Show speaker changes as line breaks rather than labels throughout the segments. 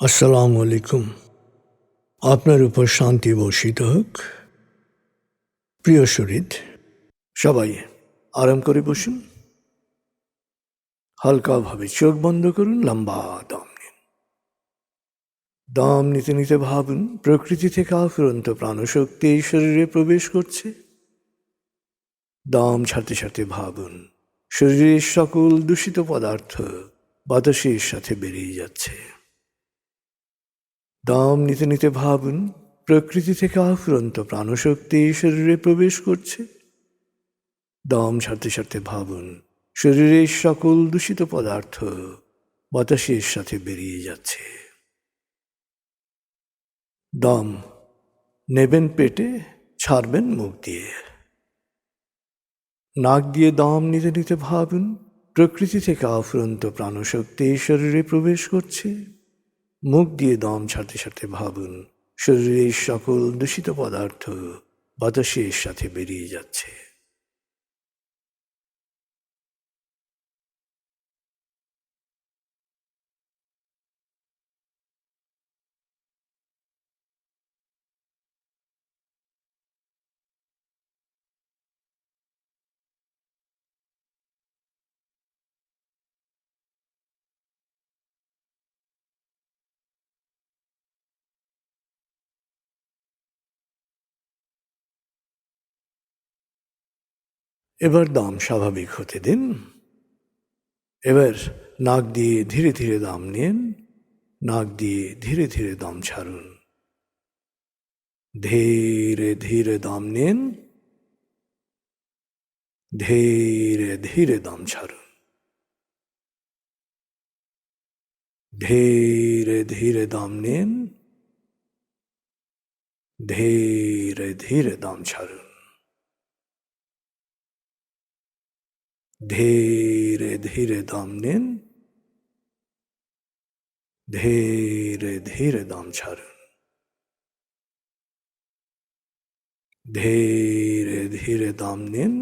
আসসালামু আলাইকুম। আপনার উপর শান্তি বর্ষিত হোক। প্রিয় শরীর, সবাই আরাম করে বসুন। হালকাভাবে চোখ বন্ধ করুন, লম্বা দম নিন। দম নিতে নিতে ভাবুন, প্রকৃতি থেকে আফুরন্ত প্রাণশক্তি এই শরীরে প্রবেশ করছে। দম ছাড়তে ছাড়তে ভাবুন, শরীরের সকল দূষিত পদার্থ বাতাসের সাথে বেরিয়ে যাচ্ছে। দম নিতে নিতে ভাবুন, প্রকৃতি থেকে আফুরন্ত প্রাণশক্তি শরীরে প্রবেশ করছে। দম সারতে ছাড়তে ভাবুন শরীরের সকল দূষিত পদার্থ বাতাসের সাথে বেরিয়ে যাচ্ছে। দম, নেবেন পেটে, ছাড়বেন মুখ দিয়ে। নাক দিয়ে দম নিতে নিতে ভাবুন, প্রকৃতি থেকে আফুরন্ত প্রাণশক্তি শরীরে প্রবেশ করছে। মুখ দিয়ে দম ছাড়তে ছাড়তে ভাবুন শরীরের সকল দূষিত পদার্থ বাতাসের সাথে বেরিয়ে যাচ্ছে। এবার দাম স্বাভাবিক হতে দিন। এবার নাক দিয়ে ধীরে ধীরে দাম নিন। নাক দিয়ে ধীরে ধীরে দাম ছাড়ুন। ধীরে ধীরে দাম নিন। ধীরে ধীরে দাম ছাড়ুন। ধীরে ধীরে দাম নিন। ধীরে ধীরে দাম ছাড়ুন। ধীরে ধীরে দম নিন ধীরে ধীরে দম ছাড়ুন ধীরে ধীরে দম নিন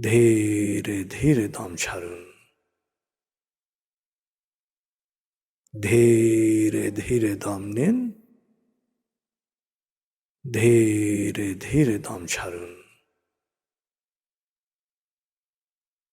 ধীরে ধীরে দম ছাড়ুন ধীরে ধীরে দম নিন ধীরে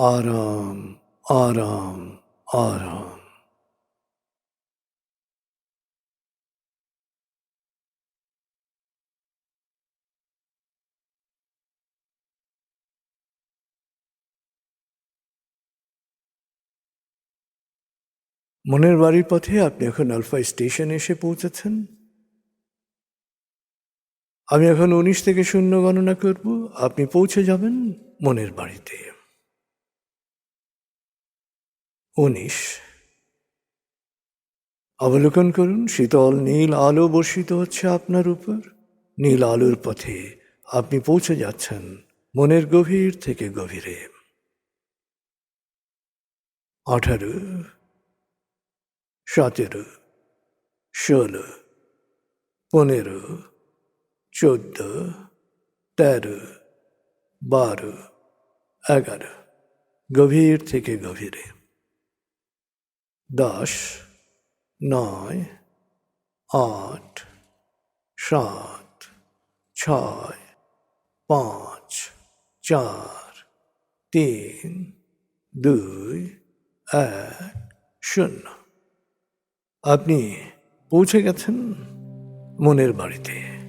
আরাম আরাম আরাম মনের বাড়ির পথে আপনি এখন আলফা স্টেশনে এসে পৌঁছেছেন। আমি এখন উনিশ থেকে শূন্য গণনা করব। আপনি পৌঁছে যাবেন মনের বাড়িতে। উনিশ অবলোকন করুন, শীতল নীল আলো বর্ষিত হচ্ছে আপনার উপর। নীল আলোর পথে আপনি পৌঁছে যাচ্ছেন, মনের গভীর থেকে গভীরে। আঠারো, সতেরো, ষোলো, পনেরো, চোদ্দ, তেরো, বারো, এগারো। গভীর থেকে গভীরে। দশ, নয়, আট, সাত, ছয়, পাঁচ, চার, তিন, দুই, এক, শূন্য। আপনি পৌঁছে গেছেন মনের বাড়িতে।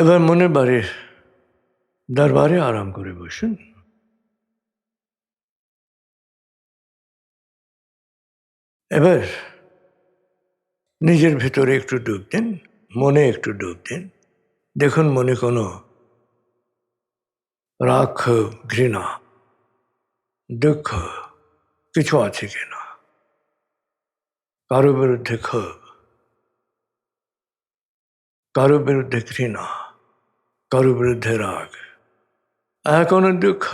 এবার মনের বাড়ির দরবারে আরাম করে বসুন। এবার নিজের ভেতরে একটু ডুব দিন, মনে একটু ডুব দিন। দেখুন মনে কোনো রাগ, ঘৃণা, দুঃখ কিছু আছে কিনা। কারও বিরুদ্ধে ক্ষোভ, কারও বিরুদ্ধে ঘৃণা। কারও বিরুদ্ধে রাগ কোনো দুঃখ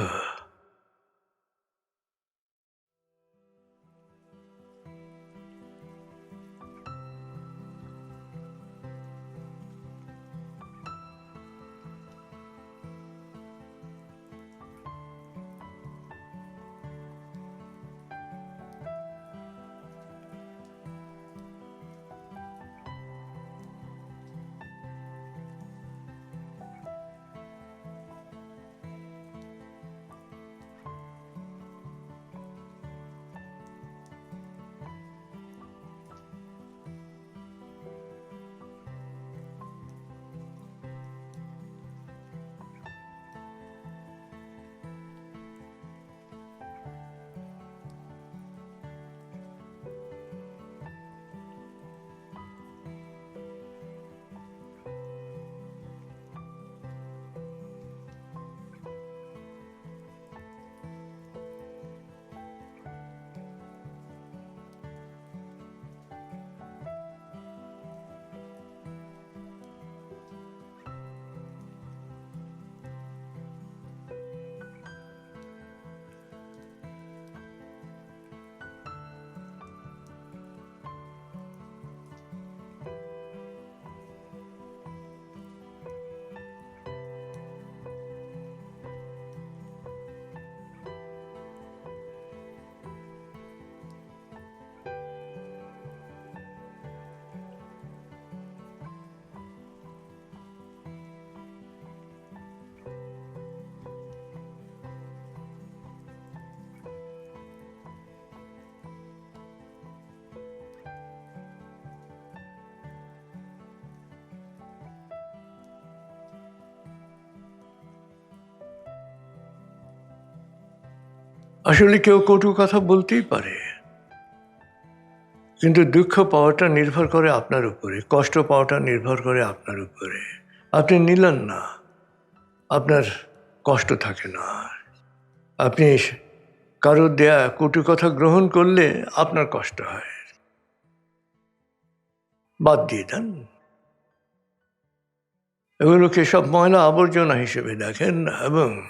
আসলে কেউ কটু কথা বলতেই পারে। কিন্তু দুঃখ পাওয়াটা নির্ভর করে আপনার উপরে, কষ্ট পাওয়াটা নির্ভর করে আপনার উপরে। আপনি নিলেন না, আপনার কষ্ট থাকে না। আপনি কারোর দেয়া কটু কথা গ্রহণ করলে আপনার কষ্ট হয়। বাদ দিয়ে দেন। এগুলোকে সব ময়লা আবর্জনা হিসেবে দেখেন এবং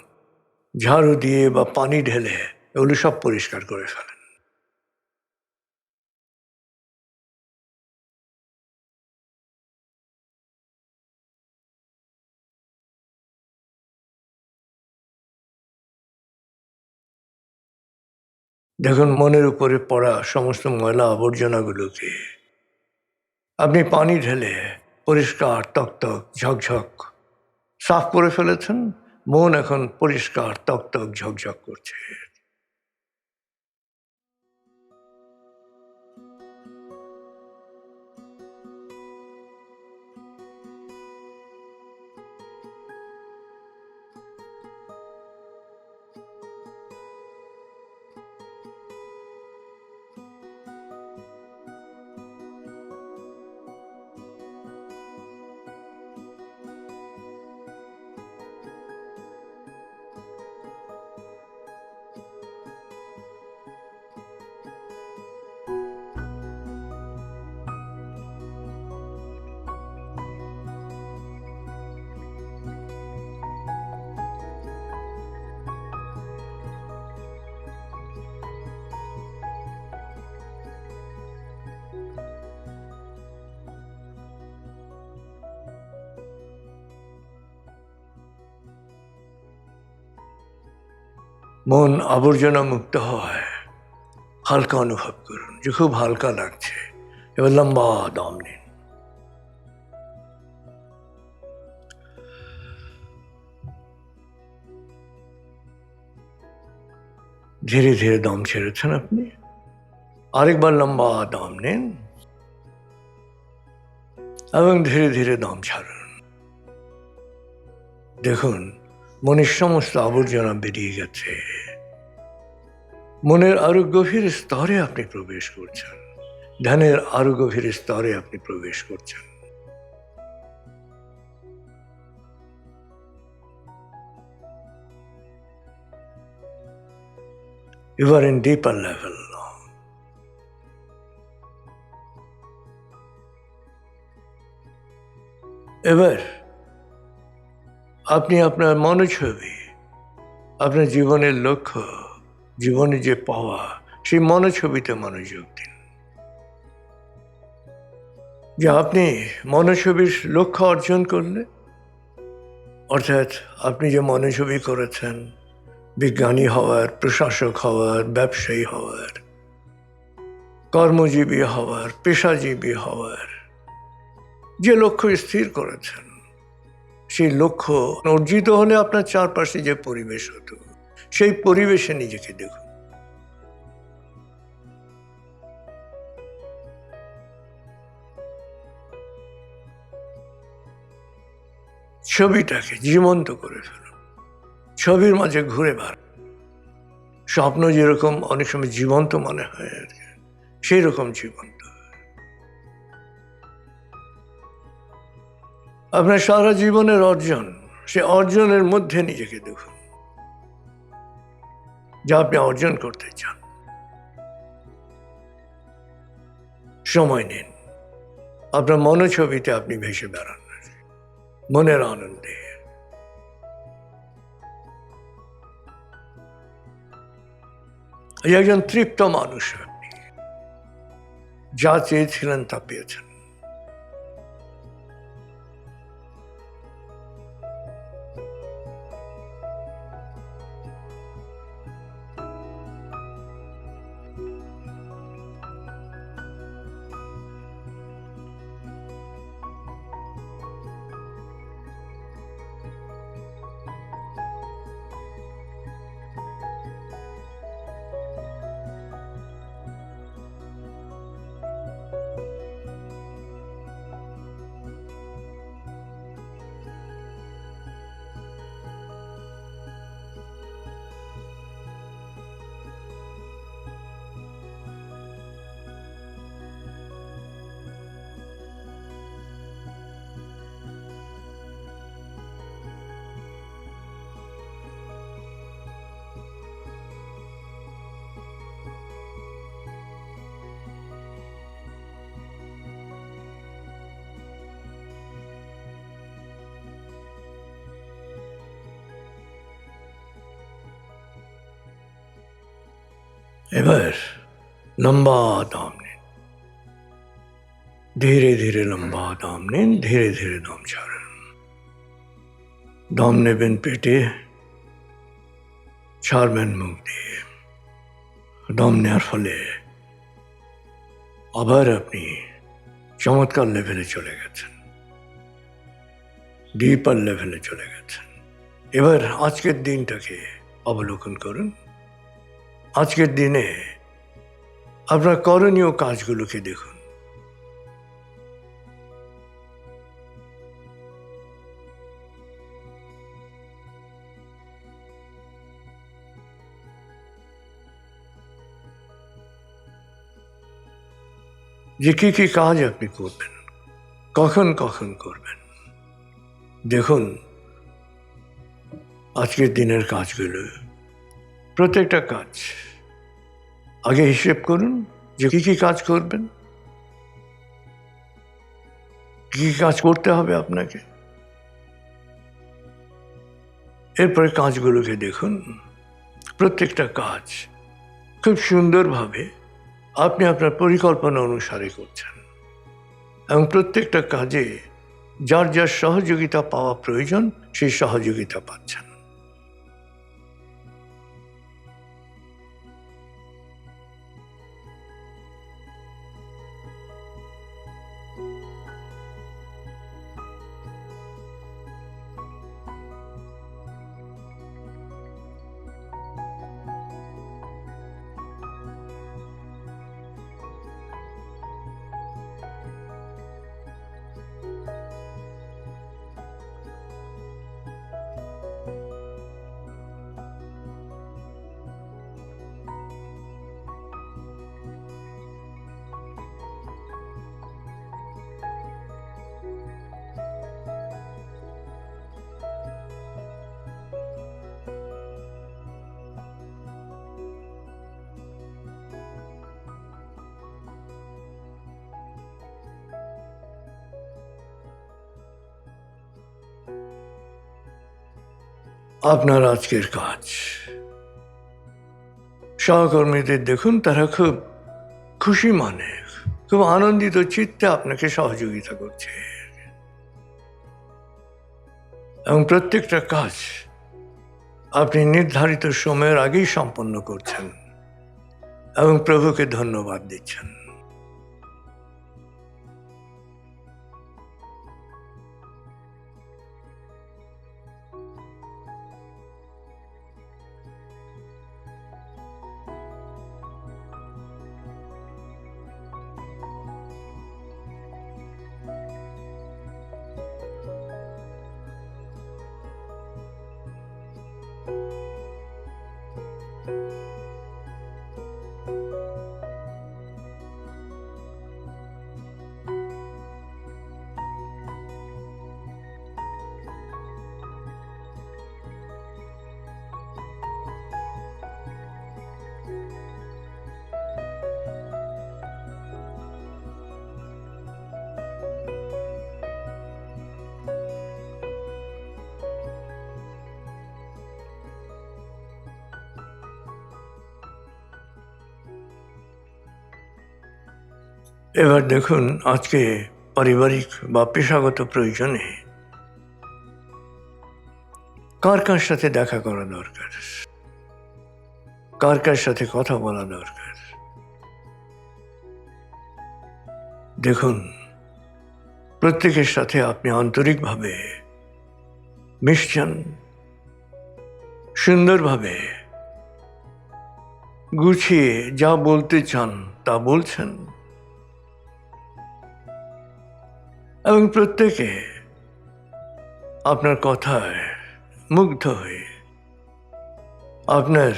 ঝাড়ু দিয়ে বা পানি ঢেলে এগুলো সব পরিষ্কার করে ফেলেন। দেখুন, মনের উপরে পড়া সমস্ত ময়লা আবর্জনাগুলোকে আপনি পানি ঢেলে পরিষ্কার, তকতক, ঝকঝক সাফ করে ফেলেছেন। মন এখন পরিষ্কার, তকতক, ঝকঝক করছে। মন আবর্জনা মুক্ত হয়। হালকা অনুভব করুন, যে খুব হালকা লাগছে। এবার লম্বা দম নিন। ধীরে ধীরে দম ছেড়েছেন আপনি। আরেকবার লম্বা দম নিন। এবং ধীরে ধীরে দম ছাড়ুন। দেখুন মনের সমস্ত আবর্জনা বেরিয়ে গেছে মনের আরও গভীর স্তরে আপনি প্রবেশ করছেন। ধ্যানের আরও গভীর স্তরে আপনি প্রবেশ করছেন। You are in deeper level now. আপনি আপনার মনোছবি আপনার জীবনের লক্ষ্য জীবনে যে পাওয়া, সেই মনোছবিতে মনোযোগ দিন। যে আপনি মনোছবির লক্ষ্য অর্জন করলে, অর্থাৎ আপনি যে মনোছবি করেছেন, বিজ্ঞানী হওয়ার, প্রশাসক হওয়ার, ব্যবসায়ী হওয়ার, কর্মজীবী হওয়ার, পেশাজীবী হওয়ার, যে লক্ষ্য স্থির করেছেন সেই লক্ষ্য অর্জিত হলে আপনার চারপাশে যে পরিবেশ হতো, সেই পরিবেশে নিজেকে দেখুন। ছবিটাকে জীবন্ত করে ফেলুন। ছবির মাঝে ঘুরে বার স্বপ্ন যেরকম অনেক সময় জীবন্ত মনে হয় আর কি সেই রকম জীবন্ত আপনার সারা জীবনের অর্জন, সে অর্জনের মধ্যে নিজেকে দেখুন। যা আপনি অর্জন করতে চান। সময় নিন। আপনার মনোছবিতে আপনি ভেসে বেড়ান। মনের আনন্দে। একজন তৃপ্ত মানুষ আপনি। যা চেয়েছিলেন তা পেয়েছেন। এবার লম্বা দম নিন। ধীরে ধীরে লম্বা দম নিন, ধীরে ধীরে দম ছাড়ুন। দম নেবেন পেটে, ছাড়বেন মুখ দিয়ে। দম নেওয়ার ফলে আবার আপনি চমৎকার লেভেলে চলে গেছেন। ডিপার লেভেলে চলে গেছেন। এবার আজকের দিনটাকে অবলোকন করুন। আজকের দিনে আপনার করণীয় কাজগুলোকে দেখুন। যে কি কি কাজ আপনি করবেন, কখন কখন করবেন, দেখুন আজকের দিনের কাজগুলো, প্রত্যেকটা কাজ। আগে হিসেব করুন যে কি কি কাজ করবেন। কি কাজ করতে হবে আপনাকে। এরপরে কাজগুলোকে দেখুন। প্রত্যেকটা কাজ খুব সুন্দরভাবে আপনি আপনার পরিকল্পনা অনুসারে করছেন। এবং প্রত্যেকটা কাজে যার যার সহযোগিতা পাওয়া প্রয়োজন, সেই সহযোগিতা পাচ্ছেন। আপনার আজকের কাজ। সহকর্মীদের দেখুন, তারা খুব খুশি মানে খুব আনন্দিত চিত্তে আপনাকে সহযোগিতা করছে। এবং প্রত্যেকটা কাজ আপনি নির্ধারিত সময়ের আগেই সম্পন্ন করছেন এবং প্রভুকে ধন্যবাদ দিচ্ছেন। এবার দেখুন আজকে পারিবারিক বা পেশাগত প্রয়োজনে কার কার সাথে দেখা করা দরকার? কার কার সাথে কথা বলা দরকার? দেখুন, প্রত্যেকের সাথে আপনি আন্তরিকভাবে মিশছেন, সুন্দরভাবে গুছিয়ে যা বলতে চান তা বলছেন। এবং প্রত্যেকে আপনার কথায় মুগ্ধ হয়ে আপনার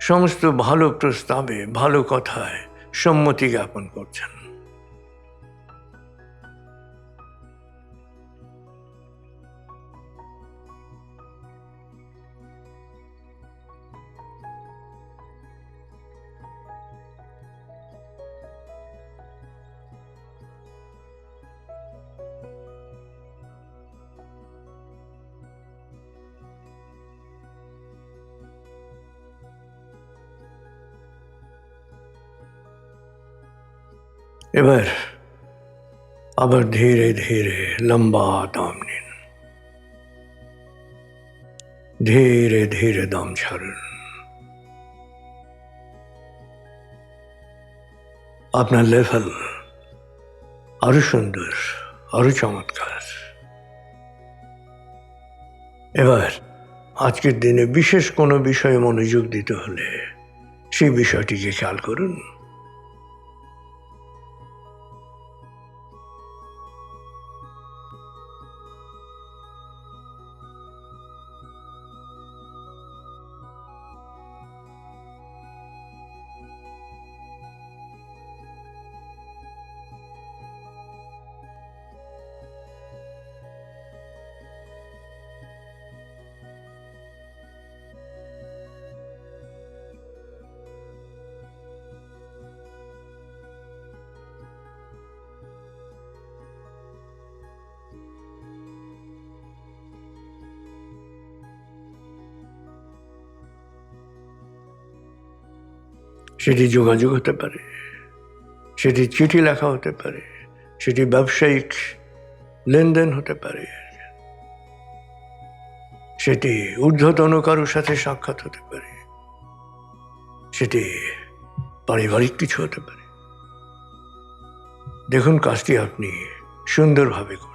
সমস্ত ভালো প্রস্তাবে ভালো কথায় সম্মতি জ্ঞাপন করছেন। এবার আবার ধীরে ধীরে লম্বা দম নিন। ধীরে ধীরে দম ছাড়ুন। আপনার লেভেল আরও সুন্দর, আরও চমৎকার। এবার আজকের দিনে বিশেষ কোনো বিষয়ে মনোযোগ দিতে হলে সেই বিষয়টিকে খেয়াল করুন। সেটি যোগাযোগ হতে পারে, সেটি চিঠি লেখা হতে পারে, সেটি ব্যবসায়িক লেনদেন হতে পারে, সেটি ঊর্ধ্বতন কারোর সাথে সাক্ষাৎ হতে পারে, সেটি পারিবারিক কিছু হতে পারে। দেখুন কাজটি আপনি সুন্দরভাবে করছেন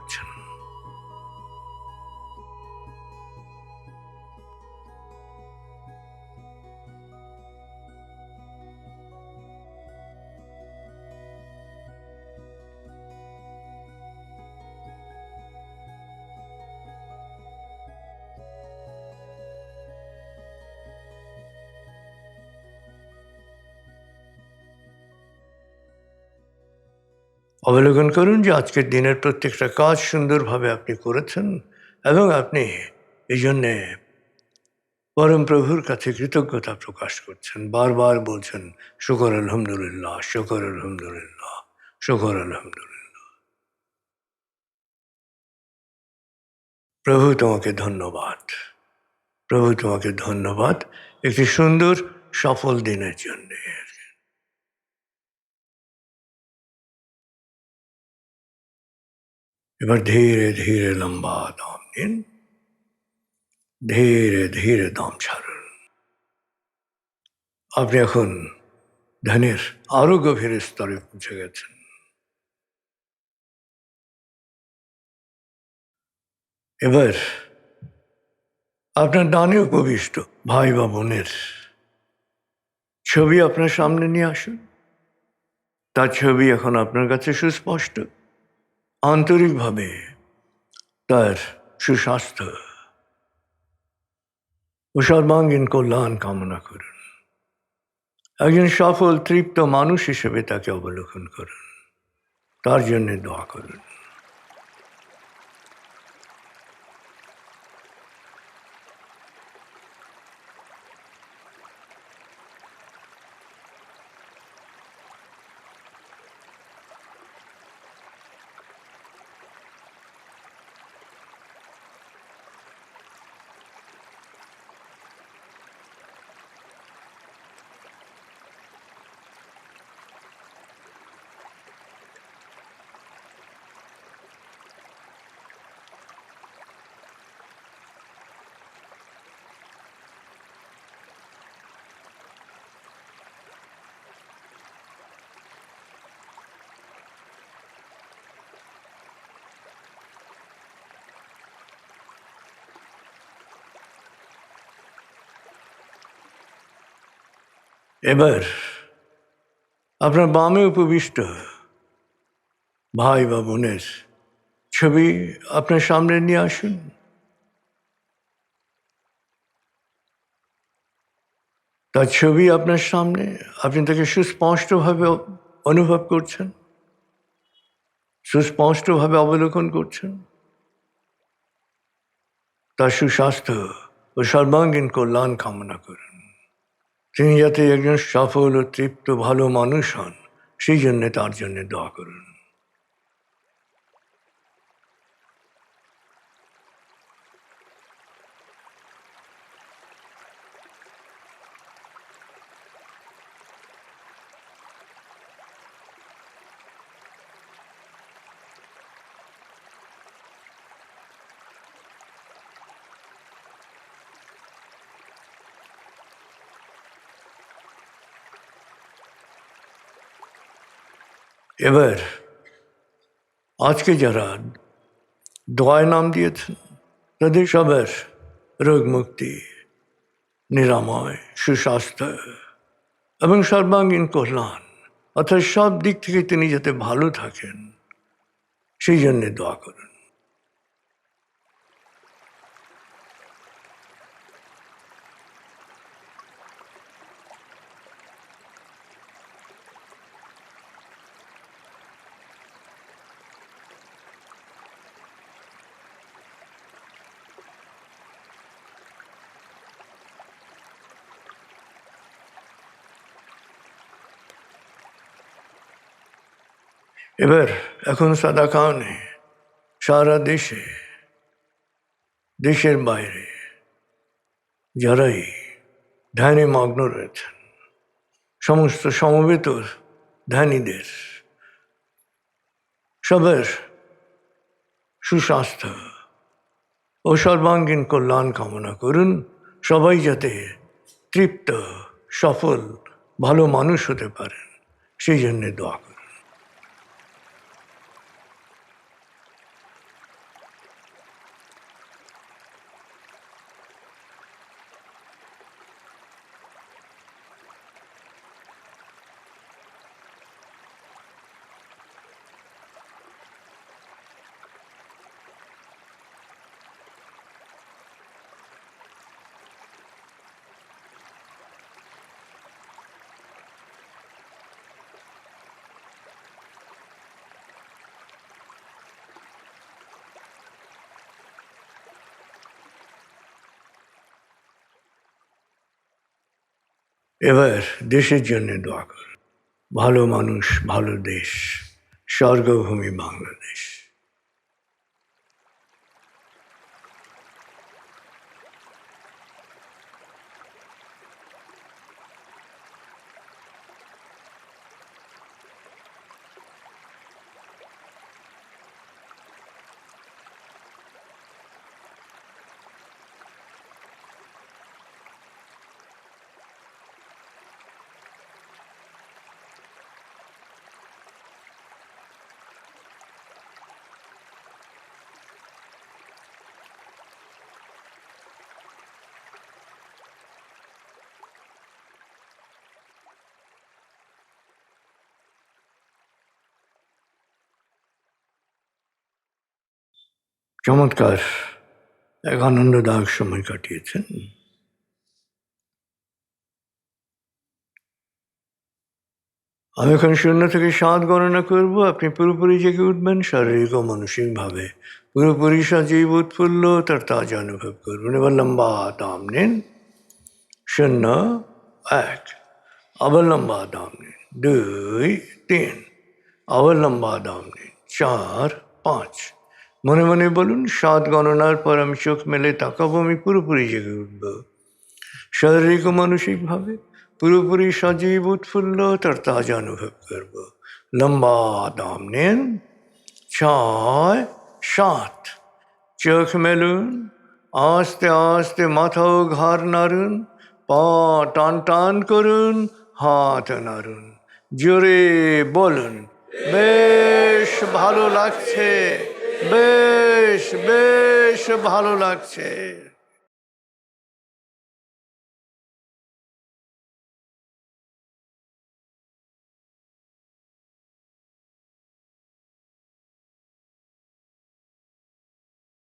অবলোকন করুন যে আজকের দিনের প্রত্যেকটা কাজ সুন্দরভাবে আপনি করেছেন এবং আপনি এই জন্যে পরম প্রভুর কাছে কৃতজ্ঞতা প্রকাশ করছেন। বারবার বলছেন, শুকর আলহামদুলিল্লাহ শুকর আলহামদুলিল্লাহ শুকর আলহামদুলিল্লাহ। প্রভু তোমাকে ধন্যবাদ। প্রভু তোমাকে ধন্যবাদ একটি সুন্দর, সফল দিনের জন্যে। এবার ধীরে ধীরে লম্বা দম নিন। ধীরে ধীরে দম ছাড়ুন। আপনি এখন ধ্যানের আরও গভীর স্তরে পৌঁছে গেছেন। এবার আপনার ডানে উপবিষ্ট, ভাই বা বোনের ছবি আপনার সামনে নিয়ে আসুন। তার ছবি এখন আপনার কাছে সুস্পষ্ট। আন্তরিকভাবে তার সুস্বাস্থ্য ও সর্বাঙ্গীন কল্যাণ কামনা করুন। একজন সফল, তৃপ্ত মানুষ হিসেবে তাকে অবলোকন করুন। তার জন্যে দোয়া করুন। এবার আপনার বামে উপবিষ্ট ভাই বা বোনের ছবি আপনার সামনে নিয়ে আসুন। তার ছবি আপনার সামনে, আপনি তাকে সুস্পষ্টভাবে অনুভব করছেন। সুস্পষ্টভাবে অবলোকন করছেন। তার সুস্বাস্থ্য ও সর্বাঙ্গীন কল্যাণ কামনা করুন। তিনি যাতে একজন সফল ও তৃপ্ত, ভালো মানুষ হন, সেই জন্যে তার জন্যে দোয়া করুন। এবার আজকে যারা দোয়ায় নাম দিয়েছেন, তাদের সবার রোগ মুক্তি নিরাময়, সুস্বাস্থ্য এবং সর্বাঙ্গীন কল্যাণ, অর্থাৎ সব দিক থেকে তিনি যাতে ভালো থাকেন, সেই জন্যে দোয়া করুন। এবার এখন সাদা খাওয়ানে সারা দেশে, দেশের বাইরে যারাই ধ্যানে মগ্ন রয়েছেন, সমস্ত সমবেত ধ্যানীদের সবার সুস্বাস্থ্য ও সর্বাঙ্গীন কল্যাণ কামনা করুন। সবাই যাতে তৃপ্ত, সফল, ভালো মানুষ হতে পারেন, সেই জন্যে দোয়া করুন এবার দেশের জন্য দোয়া কর ভালো মানুষ ভালো দেশ স্বর্গভূমি বাংলাদেশ। চমৎকার এক আনন্দদায়ক সময় কাটিয়েছেন। আমি এখন শূন্য থেকে সাত গণনা করব, আপনি পুরোপুরি জেগে উঠবেন, শারীরিক ও মানসিকভাবে। পুরোপুরি সজীব উৎফুল্ল, তার তাজা অনুভব করবেন। এবার লম্বা দাম নিন। শূন্য, এক। আবার লম্বা দাম নিন। দুই, তিন। আবার লম্বা দাম নিন। চার, পাঁচ। মনে মনে বলুন, সাত গণনার পর আমি চোখ মেলে তাকাবো, আমি পুরোপুরি জেগে উঠব। শারীরিক ও মানসিকভাবে পুরোপুরি সজীব, উৎফুল্ল, তার তাজা অনুভব করব। লম্বা দাম নিন। ছয়, সাত। চোখ মেলুন, আস্তে আস্তে মাথাও ঘাড় নাড়ুন, পা টান টান করুন, হাত নাড়ুন। জোরে বলুন, বেশ ভালো লাগছে। বেশ বেশ ভালো লাগছে।